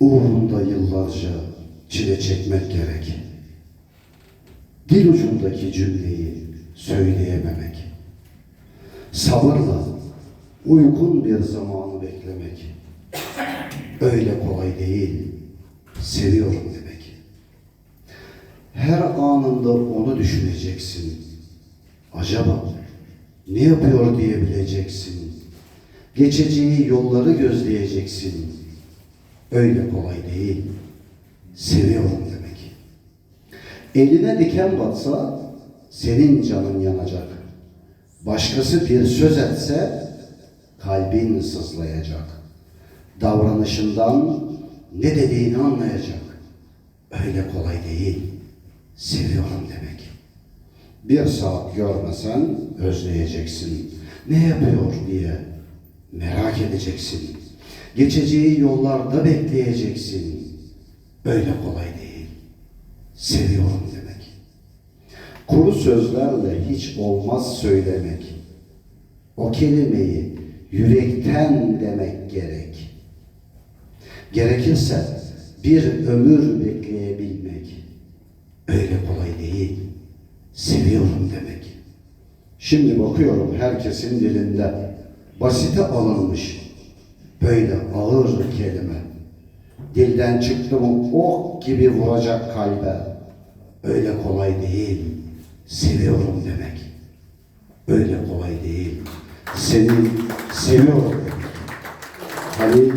Uğrunda yıllarca çile çekmek gerek. Dil ucundaki cümleyi söyleyememek. Sabırla uygun bir zamanı beklemek. Öyle kolay değil. Seviyorum demek. Her anında onu düşüneceksin. Acaba ne yapıyor diyebileceksin. Geçeceği yolları gözleyeceksin. Öyle kolay değil. Seviyorum demek. Eline diken batsa senin canın yanacak. Başkası bir söz etse kalbin sızlayacak. Davranışından ne dediğini anlayacak. Öyle kolay değil. Seviyorum demek. Bir saat görmesen özleyeceksin. Ne yapıyor diye merak edeceksin. Geçeceği yollarda bekleyeceksin. Öyle kolay değil. Seviyorum demek. Kuru sözlerle hiç olmaz söylemek. O kelimeyi yürekten demek gerek. Gerekirse bir ömür bekleyebilmek. Öyle kolay değil. Seviyorum demek. Şimdi bakıyorum herkesin dilinde basite alınmış böyle ağır kelime. Dilden çıktı mı ok gibi vuracak kalbe. Öyle kolay değil. Seviyorum demek. Öyle kolay değil. Seni seviyorum. Halil